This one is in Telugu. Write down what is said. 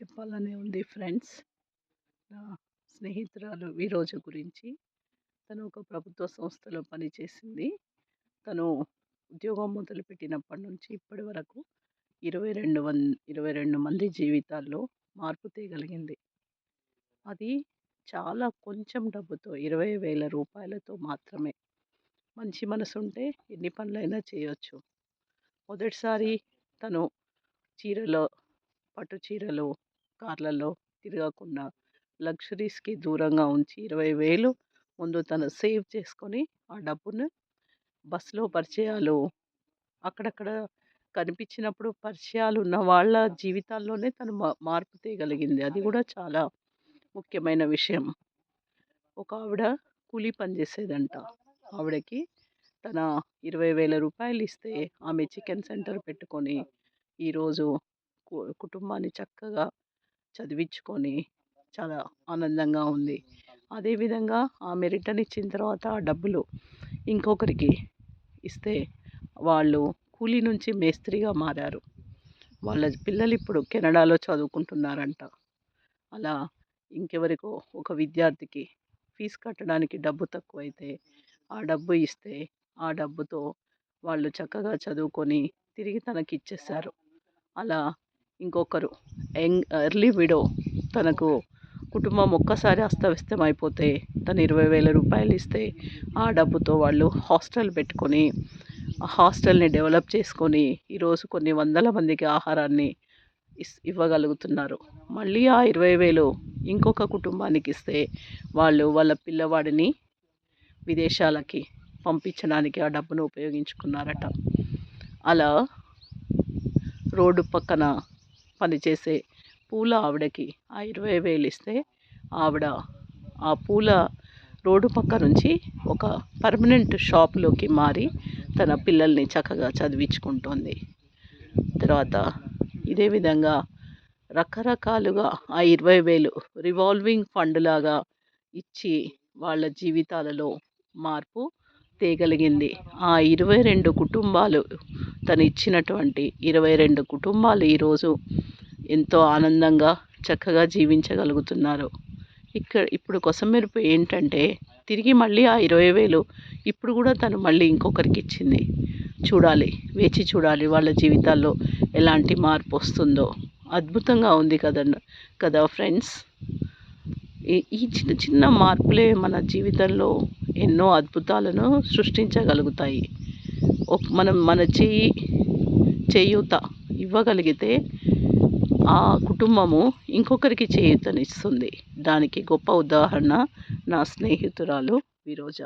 చెప్పాలని ఉంది ఫ్రెండ్స్. నా స్నేహితురాలు విరోజ గురించి. తను ఒక ప్రభుత్వ సంస్థలో పనిచేసింది. తను ఉద్యోగం మొదలుపెట్టినప్పటి నుంచి ఇప్పటి వరకు ఇరవై రెండు వన్ ఇరవై రెండు మంది జీవితాల్లో మార్పు తీయగలిగింది అది చాలా కొంచెం డబ్బుతో ఇరవై వేల రూపాయలతో మాత్రమే. మంచి మనసు ఉంటే ఎన్ని పనులైనా చేయొచ్చు. మొదటిసారి తను చీరలో పట్టు చీరలో కార్లలో తిరగకుండా లగ్జరీస్కి దూరంగా ఉంచి ఇరవై వేలు ముందు తను సేవ్ చేసుకొని ఆ డబ్బును బస్సులో పరిచయాలు అక్కడక్కడ కనిపించినప్పుడు పరిచయాలు ఉన్న వాళ్ళ జీవితాల్లోనే తను మా మార్పు తేగలిగింది. అది కూడా చాలా ముఖ్యమైన విషయం. ఒక ఆవిడ కూలీ పని చేసేదంట. ఆవిడకి తన ఇరవై వేల రూపాయలు ఇస్తే ఆమె చికెన్ సెంటర్ పెట్టుకొని ఈరోజు కుటుంబాన్ని చక్కగా చదివించుకొని చాలా ఆనందంగా ఉంది. అదేవిధంగా ఆమె రిటర్న్ ఇచ్చిన తర్వాత ఆ డబ్బులు ఇంకొకరికి ఇస్తే వాళ్ళు కూలీ నుంచి మేస్త్రిగా మారారు. వాళ్ళ పిల్లలు ఇప్పుడు కెనడాలో చదువుకుంటున్నారంట. అలా ఇంకెవరికో ఒక విద్యార్థికి ఫీజు కట్టడానికి డబ్బు తక్కువైతే ఆ డబ్బు ఇస్తే ఆ డబ్బుతో వాళ్ళు చక్కగా చదువుకొని తిరిగి తనకి ఇచ్చేసారు అలా ఇంకొకరు. యంగ్ ఎర్లీ విడో తనకు కుటుంబం ఒక్కసారి అస్తవ్యస్తం అయిపోతే తను ఇరవై వేల రూపాయలు ఇస్తే ఆ డబ్బుతో వాళ్ళు హాస్టల్ పెట్టుకొని ఆ హాస్టల్ని డెవలప్ చేసుకొని ఈరోజు కొన్ని వందల మందికి ఆహారాన్ని ఇస్ ఇవ్వగలుగుతున్నారు. మళ్ళీ ఆ ఇరవై వేలు ఇంకొక కుటుంబానికి ఇస్తే వాళ్ళు వాళ్ళ పిల్లవాడిని విదేశాలకి పంపించడానికి ఆ డబ్బును ఉపయోగించుకున్నారట. అలా రోడ్డు పక్కన పనిచేసే పూల ఆవిడకి ఆ ఇరవై వేలు ఇస్తే ఆవిడ ఆ పూల రోడ్డు పక్క నుంచి ఒక పర్మనెంట్ షాప్లోకి మారి తన పిల్లల్ని చక్కగా చదివించుకుంటోంది. తర్వాత ఇదే విధంగా రకరకాలుగా ఆ ఇరవై వేలు రివాల్వింగ్ ఫండ్ లాగా ఇచ్చి వాళ్ళ జీవితాలలో మార్పు తేగలిగింది ఆ ఇరవై రెండు కుటుంబాలు తను ఇచ్చినటువంటి ఇరవై రెండు కుటుంబాలు ఈరోజు ఎంతో ఆనందంగా చక్కగా జీవించగలుగుతున్నారు. ఇక్కడ ఇప్పుడు కొసమెరుపు ఏంటంటే తిరిగి మళ్ళీ ఆ ఇరవై వేలు ఇప్పుడు కూడా తను మళ్ళీ ఇంకొకరికి ఇచ్చింది. చూడాలి వేచి చూడాలి వాళ్ళ జీవితాల్లో ఎలాంటి మార్పు వస్తుందో. అద్భుతంగా ఉంది కదండి కదా ఫ్రెండ్స్? ఈ చిన్న చిన్న మార్పులే మన జీవితంలో ఎన్నో అద్భుతాలను సృష్టించగలుగుతాయి. మనం మన చెయ్యి చేయూత ఇవ్వగలిగితే ఆ కుటుంబము ఇంకొకరికి చేయూతనిస్తుంది. దానికి గొప్ప ఉదాహరణ నా స్నేహితురాలు విరోజ